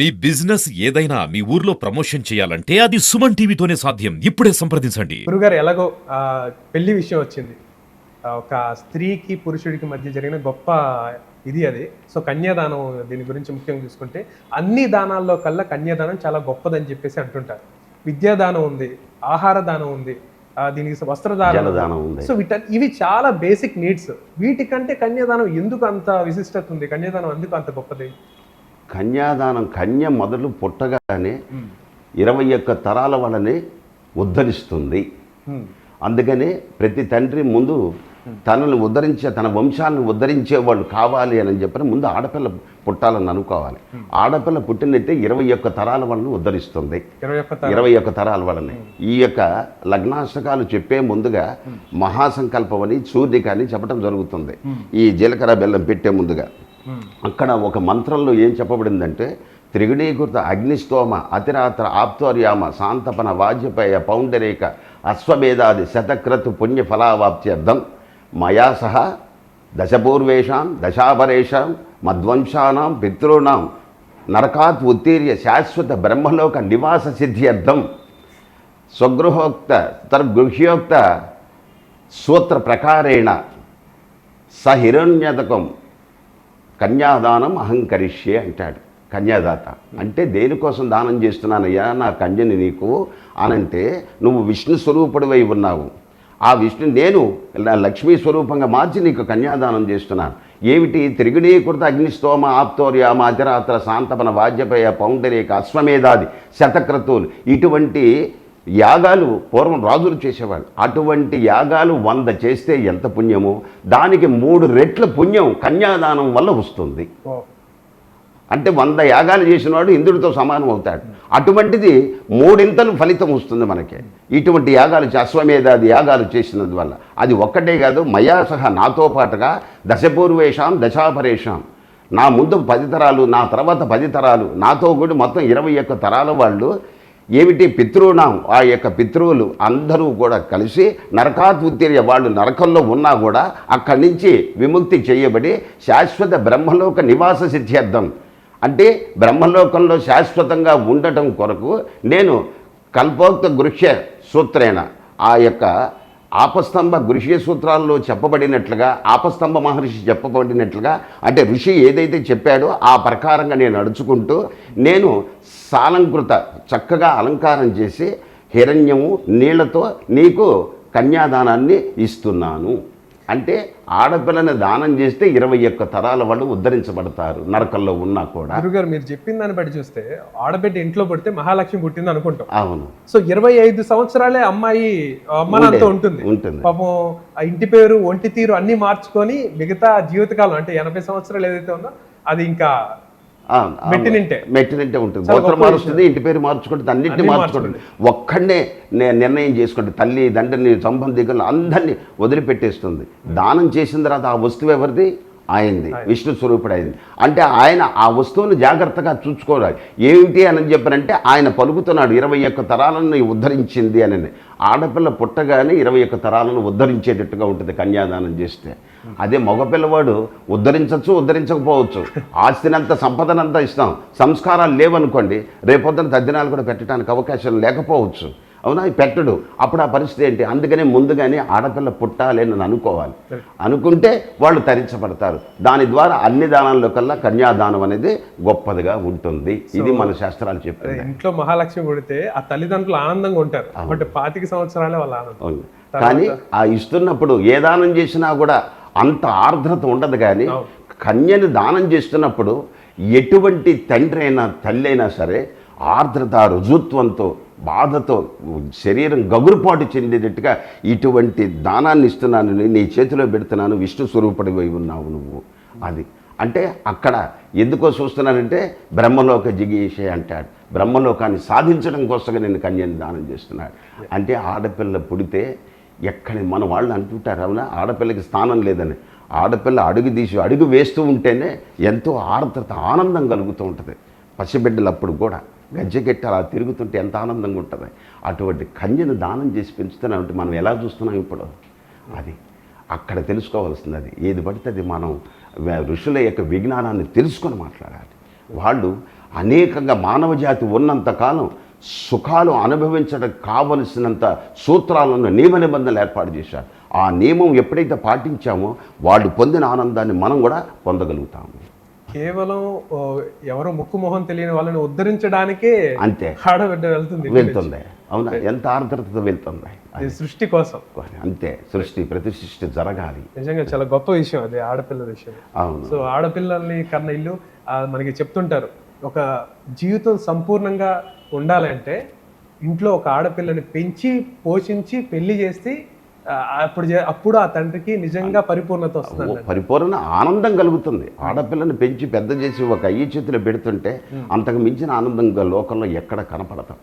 మీ business ఏదైనా మీ ఊర్లో promotion చేయాలంటే అది సుమన్ టీవీతోనే సాధ్యం. ఇప్పుడే సంప్రదించండి. గురుగారు ఎలాగో ఆ, పెళ్ళి విషయం వచ్చింది. ఆ, ఒక స్త్రీకి పురుషుడికి మధ్య జరిగిన గొప్ప ఇది అది. సో కన్యాదానం దీని గురించి ముఖ్యంగా చూసుకుంటే అన్ని దానాల్లో కల్లా కన్యాదానం చాలా గొప్పదని చెప్పేసి అంటుంటారు. విద్యాదానం ఉంది ఆహార దానం ఉంది ఆ, దీనికి వస్త్రదానం జలదానం ఉంది. సో వీట ఇవి చాలా బేసిక్ నీడ్స్. వీటికంటే కన్యాదానం ఎందుకు అంత విశిష్టత ఉంది? కన్యాదానం ఎందుకు అంత గొప్పది? కన్యాదానం కన్య మొదలు పుట్టగానే ఇరవై ఒక్క తరాల వాళ్ళని ఉద్ధరిస్తుంది. అందుకనే ప్రతి తండ్రి ముందు తనను ఉద్ధరించే తన వంశాలను ఉద్ధరించే వాళ్ళు కావాలి అని చెప్పని ముందు ఆడపిల్ల పుట్టాలని అనుకోవాలి. ఆడపిల్ల పుట్టినట్టే ఇరవై ఒక్క తరాల వాళ్ళని ఉద్ధరిస్తుంది. ఇరవై ఒక్క తరాల. వాళ్ళని. ఈ యొక్క లగ్నాష్టకాలు చెప్పే ముందుగా మహాసంకల్పం అని సూర్యక అని చెప్పడం జరుగుతుంది ఈ జీలకర్ర బెల్లం పెట్టే ముందుగా. అక్కడ ఒక మంత్రంలో ఏం చెప్పబడిందంటే త్రిగుణీకృత అగ్నిస్తోమ అతిరాత్ర ఆప్తోర్యామ శాంతపన వాజ్యపేయ పౌండరేక అశ్వమేధాది శతక్రతు పుణ్య ఫలావాప్త్యర్థం మయా సహ దశపూర్వేషాం దశాపరేషాం మధ్వంశానాం పితॄణాం నరకాత్ ఉత్తీర్య శాశ్వత బ్రహ్మలోక నివాస సిద్ధ్యర్థం. స్వగృహోక్త తర్గృహ్యోక్త సూత్ర ప్రకారేణ సహిరణ్యతకం. కన్యాదానం అహంకరిష్యే అంటాడు. కన్యాదాత. అంటే దేనికోసం దానం చేస్తున్నానయ్యా? నా కన్యని నీకు అనంటే నువ్వు విష్ణు స్వరూపుడివై ఉన్నావు. ఆ విష్ణు నేను లక్ష్మీ స్వరూపంగా మార్చి నీకు కన్యాదానం చేస్తున్నాను. ఏమిటి? త్రిగుణీకృత అగ్నిస్తోమ ఆప్తోర్య మాధ్యరాత్ర శాంతపన వాజ్యపేయ పౌండరేక అశ్వమేధాది శతక్రతువులు ఇటువంటి యాగాలు పూర్వం రాజులు చేసేవాళ్ళు. అటువంటి యాగాలు వంద చేస్తే ఎంత పుణ్యమో? దానికి మూడు రెట్ల పుణ్యం కన్యాదానం వల్ల వస్తుంది. అంటే వంద యాగాలు చేసినవాడు ఇంద్రుడితో సమానం అవుతాడు. అటువంటిది మూడింతలు ఫలితం వస్తుంది మనకి. ఇటువంటి యాగాలు అశ్వమేధాది యాగాలు చేసినందు వల్ల. అది ఒక్కటే కాదు మయా సహా నాతో పాటుగా దశపూర్వేషాం దశాపరేషాం. నా ముందు పది తరాలు నా తర్వాత పది తరాలు. నాతో కూడా మొత్తం ఇరవై ఒక్క తరాల వాళ్ళు ఏమిటి పితృనాం ఆ యొక్క పితృవులు అందరూ కూడా కలిసి నరకాత్ వాళ్ళు నరకంలో ఉన్నా కూడా అక్కడి నుంచి విముక్తి చేయబడి శాశ్వత బ్రహ్మలోక నివాస సిద్ధ్యర్థం అంటే బ్రహ్మలోకంలో శాశ్వతంగా ఉండటం కొరకు నేను కల్పోక్త గృహ్య సూత్రేణ ఆ యొక్క ఆపస్తంభ గృహ్య సూత్రాల్లో చెప్పబడినట్లుగా ఆపస్తంభ మహర్షి చెప్పబడినట్లుగా అంటే ఋషి ఏదైతే చెప్పాడో ఆ ప్రకారంగా నేను నడుచుకుంటూ నేను సాలంకృత చక్కగా అలంకారం చేసి హిరణ్యము నీళ్ళతో నీకు కన్యాదానాన్ని ఇస్తున్నాను. అంటే ఆడపిల్లని దానం చేస్తే ఇరవై ఒక్క తరాల వాళ్ళు ఉద్ధరించబడతారు నరకంలో ఉన్నా కూడా. గురుగారు మీరు చెప్పిన దాన్ని బట్టి చూస్తే ఆడబిడ్డ ఇంట్లో పుడితే మహాలక్ష్మి పుట్టింది అనుకుంటాం. అవును. సో ఇరవై ఐదు సంవత్సరాలే అమ్మాయి అమ్మనంతా ఉంటుంది. ఉంటుంది. పాపం ఆ ఇంటి పేరు ఒంటి తీరు అన్ని మార్చుకొని మిగతా జీవితకాలం అంటే ఎనభై సంవత్సరాలు ఏదైతే ఉందో అది ఇంకా మెట్టినింటే. ఉంటుంది. గోత్రం మారుస్తుంది ఇంటి పేరు మార్చుకుంటుంది అన్నింటినీ అన్నీ మార్చుకుంటుంది. ఒక్కడనే నిర్ణయం చేసుకుంటుంది. తల్లి తండ్రిని సంబంధికులను అందరినీ వదిలిపెట్టేస్తుంది. దానం చేసిన తర్వాత ఆ వస్తువు ఎవరిది? ఆయనది విష్ణు స్వరూపుడు అయింది అంటే ఆయన ఆ వస్తువును జాగ్రత్తగా చూసుకోవాలి. ఏమిటి అని చెప్పనంటే ఆయన పలుకుతున్నాడు ఇరవై ఒక్క తరాలను ఉద్ధరించింది అని. ఆడపిల్ల పుట్టగానే ఇరవై ఒక్క తరాలను ఉద్ధరించేటట్టుగా ఉంటుంది కన్యాదానం చేస్తే. అదే మగపిల్లవాడు ఉద్ధరించవచ్చు ఉద్ధరించకపోవచ్చు. ఆస్తినంత సంపదనంతా ఇస్తాం. సంస్కారాలు లేవనుకోండి రేపొద్దున తద్దినాలు కూడా పెట్టడానికి అవకాశం లేకపోవచ్చు. అవునా? పెట్టడు అప్పుడు ఆ పరిస్థితి ఏంటి? అందుకనే ముందుగానే ఆడపిల్ల పుట్టాలి అని అనుకోవాలి. అనుకుంటే వాళ్ళు తరించబడతారు. దాని ద్వారా అన్ని దానాల్లో కల్లా కన్యాదానం అనేది గొప్పదిగా ఉంటుంది. ఇది మన శాస్త్రాలు చెప్తుంది ఇంట్లో మహాలక్ష్మి పుడితే ఆ తల్లిదండ్రులు ఆనందంగా ఉంటారు. బట్ పాతిక సంవత్సరాలే వాళ్ళ ఆనందం. కానీ ఆ ఇస్తున్నప్పుడు ఏ దానం చేసినా కూడా అంత ఆర్ద్రత ఉండదు కానీ. కన్యని దానం చేస్తున్నప్పుడు ఎటువంటి తండ్రి అయినా తల్లి అయినా సరే ఆర్ద్రత రుజుత్వంతో బాధతో శరీరం గగురుపాటు చెందేటట్టుగా ఇటువంటి దానాన్ని ఇస్తున్నాను నీ- చేతిలో పెడుతున్నాను విష్ణు స్వరూపుడివై ఉన్నావు నువ్వు. అది. అంటే అక్కడ ఎందుకో చూస్తున్నానంటే బ్రహ్మలోక జిగీషే అంటాడు. బ్రహ్మలోకాన్ని సాధించడం కోసంగా నేను కన్యని దానం చేస్తున్నాడు. అంటే ఆడపిల్ల పుడితే ఎక్కడి మన వాళ్ళు అంటుంటారు అవునా? ఆడపిల్లకి స్థానం లేదని. ఆడపిల్ల అడుగు తీసి అడుగు వేస్తూ ఉంటేనే ఎంతో ఆర్ద్రత ఆనందం కలుగుతూ ఉంటుంది. పసిబిడ్డలు అప్పుడు కూడా. గజ్జగెట్టి అలా తిరుగుతుంటే ఎంత ఆనందంగా ఉంటుంది? అటువంటి కన్యను దానం చేసి పెంచుతున్నాం అంటే మనం ఎలా చూస్తున్నాం ఇప్పుడు? అది అక్కడ తెలుసుకోవాల్సింది అది ఏది పడితే అది మనం ఋషుల యొక్క విజ్ఞానాన్ని తెలుసుకొని మాట్లాడాలి. వాళ్ళు అనేకంగా మానవ జాతి ఉన్నంతకాలం సుఖాలు అనుభవించడం కావలసినంత సూత్రాలను నియమ నిబంధనలు ఏర్పాటు చేశారు. ఆ నియమం ఎప్పుడైతే పాటించామో వాళ్ళు పొందిన ఆనందాన్ని మనం కూడా పొందగలుగుతాము. కేవలం ఎవరో ముక్కు మొహం తెలియని వాళ్ళని ఉద్ధరించడానికే అంతే. ఆడబిడ్డ వెళ్తుంది వెళ్తుంది. అవునా? ఎంత ఆర్ద్రతతో వెళ్తుంది? సృష్టి కోసం. అంతే. సృష్టి ప్రతి సృష్టి జరగాలి. నిజంగా చాలా గొప్ప విషయం అది ఆడపిల్ల విషయం. అవును. సో ఆడపిల్లల్ని కన్న ఇల్లు మనకి చెప్తుంటారు. ఒక జీవితం సంపూర్ణంగా ఉండాలంటే ఇంట్లో ఒక ఆడపిల్లని పెంచి పోషించి పెళ్ళి చేసి ఆ, అప్పుడు అప్పుడు ఆ తండ్రికి నిజంగా పరిపూర్ణత వస్తుంది పరిపూర్ణ ఆనందం కలుగుతుంది. ఆడపిల్లని పెంచి పెద్ద చేసి ఒక అయ్యి చేతిలో పెడుతుంటే అంతకు మించిన ఆనందంగా లోకంలో ఎక్కడ కనపడతాం.